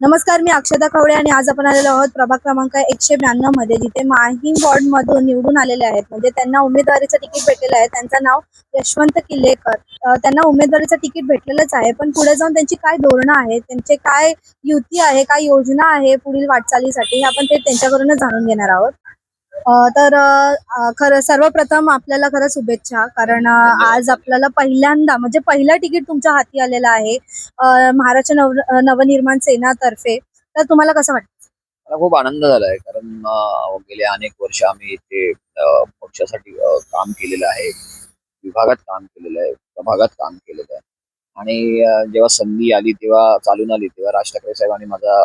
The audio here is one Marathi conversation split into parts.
नमस्कार मी अक्षता कवडे आणि आज आपण आलेलो आहोत प्रभाग क्रमांक एकशे ब्याण्णवमध्ये जिथे माहीम वॉर्ड मधून निवडून आलेले आहेत. म्हणजे त्यांना उमेदवारीचं तिकीट भेटलेलं आहे. त्यांचं नाव यशवंत किल्लेकर. त्यांना उमेदवारीचं तिकीट भेटलेलंच आहे पण पुढे जाऊन त्यांची काय धोरणं आहेत त्यांचे काय युती आहे काय योजना आहे पुढील वाटचालीसाठी हे आपण ते त्यांच्याकडूनच जाणून घेणार आहोत. तर खरं सर्वप्रथम आपल्याला खरं शुभेच्छा. कारण आज आपल्याला पहिल्यांदा म्हणजे पहिलं तिकीट तुमच्या हाती आलेलं आहे महाराष्ट्र नव नवनिर्माण सेनातर्फे. तर तुम्हाला कसं वाटतं? मला खूप आनंद झालाय. कारण गेले अनेक वर्ष आम्ही इथे पक्षासाठी काम केलेलं आहे. विभागात काम केलेलं आहे. प्रभागात काम केलेलं आहे. आणि जेव्हा संधी आली तेव्हा चालून आली तेव्हा राज ठाकरे साहेबांनी माझा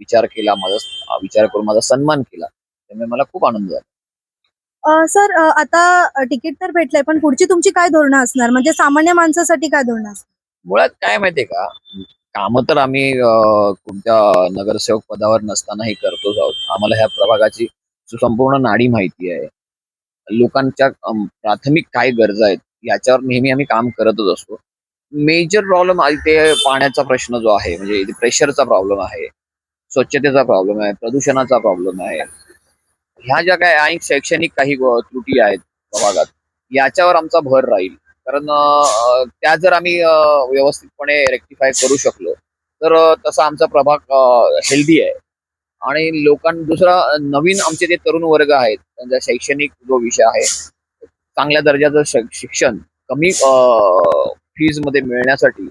विचार केला माझा विचार करून माझा सन्मान केला. त्यामुळे मला खूप आनंद झाला. सर अं, आता तिकीट तर भेटलंय पण पुढची तुमची काय धोरणं असणार? म्हणजे सामान्य माणसासाठी काय धोरणं असणार? मुळात काय माहितीये का? कामं तर आम्ही अं, कोणत्या नगरसेवक पदावर नसतानाही करतोच आहोत. आम्हाला ह्या प्रभागाची संपूर्ण नाडी माहिती आहे. लोकांच्या अं, प्राथमिक काय गरजा आहेत याच्यावर नेहमी आम्ही काम करतच असतो. मेजर प्रॉब्लेम इथे पाण्याचा प्रश्न जो आहे म्हणजे प्रेशरचा प्रॉब्लेम आहे स्वच्छतेचा प्रॉब्लेम आहे प्रदूषणाचा प्रॉब्लेम आहे. ह्या ज्या काय आणि शैक्षणिक काही त्रुटी आहेत प्रभागात याच्यावर आमचा भर राहील. कारण त्या जर आम्ही व्यवस्थितपणे रेक्टिफाय करू शकलो तर तसा आमचा प्रभाग हेल्दी आहे. आणि लोकां दुसरा नवीन आमचे जे तरुण वर्ग आहेत त्यांचा शैक्षणिक जो विषय आहे चांगल्या दर्जाचं शिक्षण कमी फीजमध्ये मिळण्यासाठी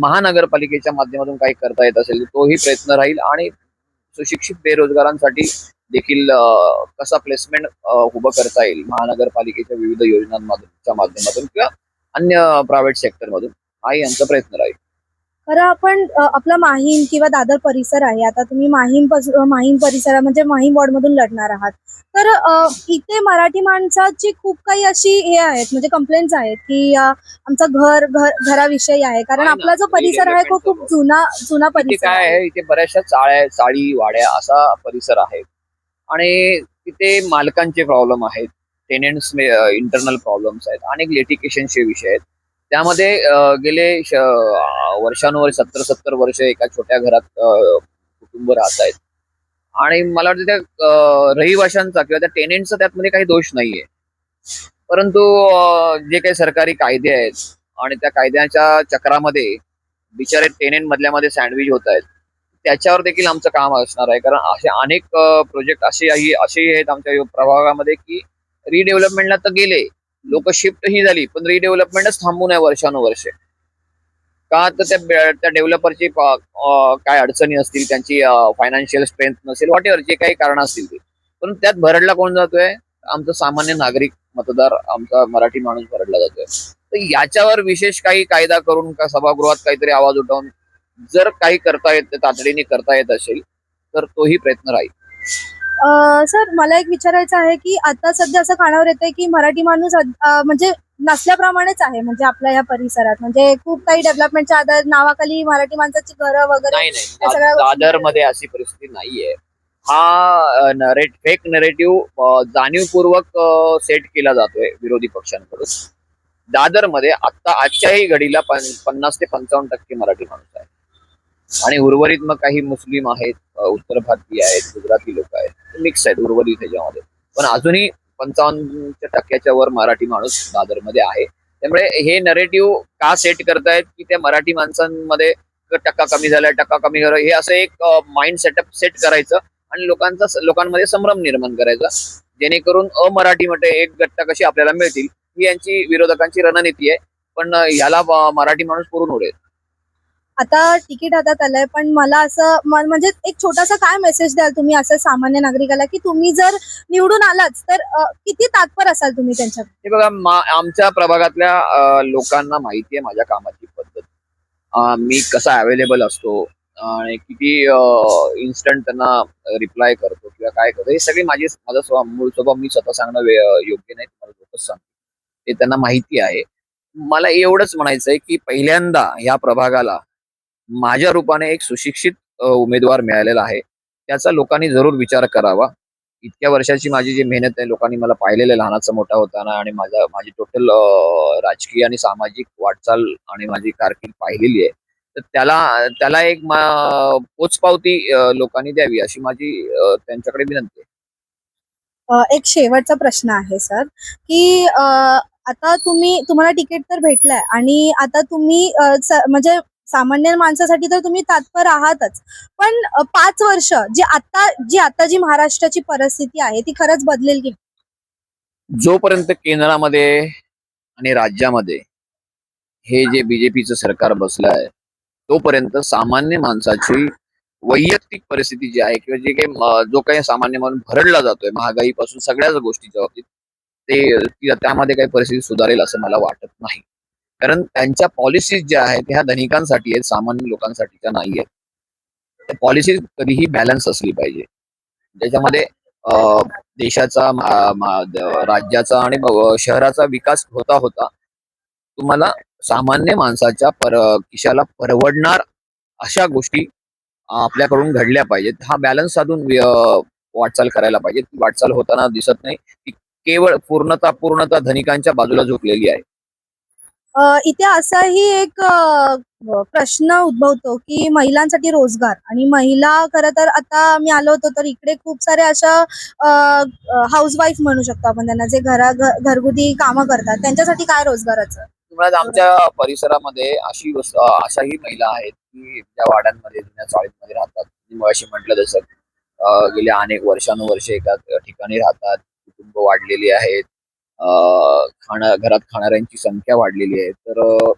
महानगरपालिकेच्या माध्यमातून काही करता येत असेल तर तोही प्रयत्न राहील. आणि सुशिक्षित बेरोजगारांसाठी देखील कसा प्लेसमेंट उभं करता येईल महानगरपालिकेच्या विविध योजनांमधूनच्या माध्यमातून किंवा अन्य प्रायव्हेट सेक्टर मधून? हाही यांचा प्रयत्न राहील. खरं आपण आपला माहीम किंवा दादर परिसर आहे. आता तुम्ही माहीम माहीम परिसर म्हणजे माहीम वॉर्ड मधून लढणार आहात. तर इथे मराठी माणसाची खूप काही अशी हे आहेत म्हणजे कंप्लेंट्स आहेत की आमचं घर घर घराविषयी आहे. कारण आपला जो परिसर आहे तो खूप जुना जुना परिसर काय आहे. आहे? इथे बऱ्याचशा चाळ्या चाळी वाड्या असा परिसर आहे. आणि तिथे मालकांचे प्रॉब्लेम आहेत टेनेंट्स इंटरनल प्रॉब्लेम्स आहेत अनेक लिटिकेशनचे विषय आहेत. त्यामध्ये गेले वर्षानुवर वर्षानुवर्ष सत्तर सत्तर वर्ष एका छोट्या घरात कुटुंब राहत आहेत. आणि मला वाटतं त्या रहिवाशांचा किंवा त्या टेनेंटचा त्यातमध्ये काही दोष नाहीये. परंतु जे काही सरकारी कायदे आहेत आणि त्या कायद्याच्या चक्रामध्ये बिचारे टेनेंट मधल्यामध्ये सँडविच होत आहेत. त्याच्यावर देखील आमचं काम असणार आहे. कारण असे अनेक प्रोजेक्ट असे असेही आहेत आमच्या प्रभागामध्ये की रिडेव्हलपमेंटला तर गेले. लोक शिफ्ट ही झाली पण रिडेव्हलपमेंटच थांबून आहे वर्षानुवर्षे. का तर त्या त्या डेव्हलपरची काय अडचणी असतील त्यांची फायनान्शियल स्ट्रेंथ नसेल वॉट जे काही कारण असतील ते. पण त्यात भरडला कोण जातोय? आमचा सामान्य नागरिक मतदार आमचा मराठी माणूस भरडला जातोय. तर याच्यावर विशेष काही कायदा करून का सभागृहात काहीतरी आवाज उठवून जर काही करता येत तातडीने करता येत असेल तर तोही प्रयत्न राहील. सर मला एक विचारायचं आहे की आता सध्या असं कानावर येतंय की मराठी माणूस म्हणजे नसल्याप्रमाणेच आहे म्हणजे आपल्या या परिसरात. म्हणजे खूप काही डेव्हलपमेंटच्या आधार नावाखाली मराठी माणसाची घरं वगैरे नाही सगळ्या नाही गोष्टी- दादरमध्ये अशी परिस्थिती नाहीये. हा नरेट फेक नरेटिव्ह जाणीवपूर्वक सेट केला जातोय विरोधी पक्षांकडून. दादरमध्ये आता आजच्याही घडीला पन- पन्नास ते पंचावन्न टक्के मराठी माणूस आहे. आणि उर्वरित मग काही मुस्लिम आहेत उत्तर भारतीय आहेत गुजराती लोक आहेत मिक्स आहेत उर्वरित ह्याच्यामध्ये. पण अजूनही पंचावन्न टक्क्याच्या वर मराठी माणूस दादरमध्ये आहे. त्यामुळे हे नरेटिव्ह का सेट करतायत की त्या मराठी माणसांमध्ये टक्का कमी झालाय टक्का कमी झाला हे असं एक माइंड सेटअप सेट करायचं आणि लोकांचा लोकांमध्ये संभ्रम निर्माण करायचा. जेणेकरून अमराठी मते एक गट्टा कशी आपल्याला मिळतील ही यांची विरोधकांची रणनीती आहे. पण ह्याला मराठी माणूस पुरून उडेल आता तिकीट हातात आलंय पण मला असं म्हणजे एक छोटासा काय मेसेज द्याल तुम्ही असं सामान्य नागरिकाला की तुम्ही जर निवडून आलाच तर किती तात्पर असाल तुम्ही त्यांच्या हे बघा मा- आमच्या प्रभागातल्या अ, लोकांना माहिती आहे माझ्या कामाची पद्धत. अ, मी कसा अवेलेबल असतो आणि किती इन्स्टंट त्यांना रिप्लाय करतो किंवा काय करतो हे सगळी माझी माझा स्वभाव मूळ स्वभाव मी स्वतः सांगणं वे- योग्य नाही तुम्हाला लोकच सांगतो. ते त्यांना माहिती आहे. मला एवढंच म्हणायचं आहे की पहिल्यांदा ह्या प्रभागाला माझ्या रूपाने एक सुशिक्षित उमेदवार मिळालेला आहे. त्याचा लोकांनी जरूर विचार करावा. इतक्या वर्षाची माझी जी मेहनत आहे लोकांनी मला पाहिलेलं लहानाचा मोठा होताना आणि माझा माझी टोटल राजकीय आणि सामाजिक वाटचाल आणि माझी कारकीर्द पाहिलेली आहे. तर त्याला त्याला एक मा- पोचपावती लोकांनी द्यावी अशी माझी त्यांच्याकडे विनंती आहे. एक शेवटचा प्रश्न आहे सर की आता तुम्ही तुम्हाला तिकीट तर भेटलंय आणि आता तुम्ही म्हणजे सामान्य माणसासाठी तर तुम्ही तात्पर आहातच. पण पाच वर्ष जी आता जी आता जी महाराष्ट्राची परिस्थिती आहे ती खरंच बदलेल की जोपर्यंत केंद्रामध्ये आणि राज्यामध्ये हे जे बीजेपीचं सरकार बसलं आहे तोपर्यंत सामान्य माणसाची वैयक्तिक परिस्थिती जी आहे किंवा जे काही जो काही सामान्य माणूस भरडला जातोय महागाईपासून सगळ्याच गोष्टीच्या बाबतीत ते त्यामध्ये काही परिस्थिती सुधारेल असं मला वाटत नाही. कारण त्यांच्या पॉलिसीज ज्या आहेत ह्या धनिकांसाठी आहेत सामान्य लोकांसाठीच्या नाही आहेत त्या पॉलिसीज कधीही बॅलन्स असली पाहिजे. ज्याच्यामध्ये देशाचा राज्याचा आणि शहराचा विकास होता होता तुम्हाला सामान्य माणसाच्या पर किशाला परवडणार अशा गोष्टी आपल्याकडून घडल्या पाहिजेत. हा बॅलन्स साधून वाटचाल करायला पाहिजे. ती वाटचाल होताना दिसत नाही. ती केवळ पूर्णता पूर्णता धनिकांच्या बाजूला झोपलेली आहे. इथे असाही एक प्रश्न उद्भवतो की महिलांसाठी रोजगार आणि महिला खरं तर आता मी आलो होतो तर इकडे खूप साऱ्या अशा हाऊसवाईफ म्हणू शकतो आपण त्यांना जे घरा घरगुती कामं करतात. त्यांच्यासाठी काय रोजगाराचं? तुम्हाला आमच्या परिसरामध्ये अशी अशाही महिला आहेत की ज्या वाड्यांमध्ये जुन्या चाळीमध्ये राहतात. मी मगाशी म्हटलं तसं गेल्या अनेक वर्षानुवर्षे एका ठिकाणी राहतात. कुटुंब वाढलेली आहेत. खाणं घरात खाणाऱ्यांची संख्या वाढलेली आहे. तर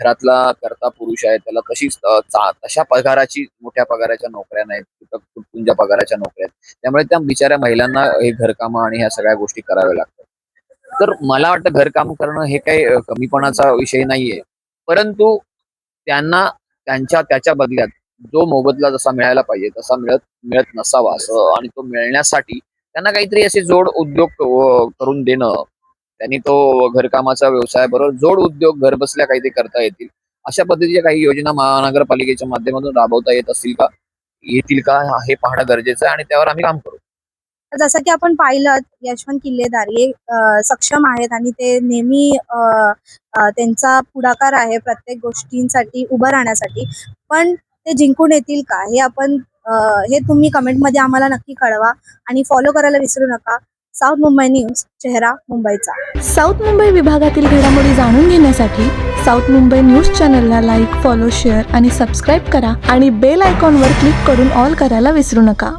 घरातला करता पुरुष आहे त्याला तशीच तशा पगाराची मोठ्या पगाराच्या नोकऱ्या नाहीत तुटक पगाराच्या नोकऱ्या आहेत. त्यामुळे त्या बिचाऱ्या महिलांना हे घरकामं आणि ह्या सगळ्या गोष्टी कराव्या लागतात. तर मला वाटतं घरकाम करणं हे काही कमीपणाचा विषय नाहीये. परंतु त्यांना त्यांच्या त्याच्या बदल्यात जो मोबदला जसा मिळायला पाहिजे तसा मिळत मिळत नसावा असं आणि तो मिळण्यासाठी त्यांना काहीतरी असे जोड उद्योग करून देणं त्यांनी तो घरकामाचा व्यवसाय बरोबर जोड उद्योग घर बसल्या काहीतरी करता येतील. अशा पद्धतीच्या काही योजना महानगरपालिकेच्या माध्यमातून राबवता येत असतील का? येतील का? हे पाहणं गरजेचं आहे आणि त्यावर आम्ही काम करू. जसं की आपण पाहिलं यशवंत किल्लेदार हे सक्षम आहेत आणि ते नेहमी त्यांचा पुढाकार आहे प्रत्येक गोष्टींसाठी उभं राहण्यासाठी. पण ते जिंकून येतील का? हे आपण हे तुम्ही कमेंटमध्ये आम्हाला नक्की कळवा आणि फॉलो करायला विसरू नका. साऊथ मुंबई न्यूज चेहरा मुंबईचा. साऊथ मुंबई विभागातील घडामोडी जाणून घेण्यासाठी साऊथ मुंबई न्यूज चॅनलला लाईक फॉलो शेअर आणि सबस्क्राईब करा आणि बेल आयकॉनवर क्लिक करून ऑल करायला विसरू नका.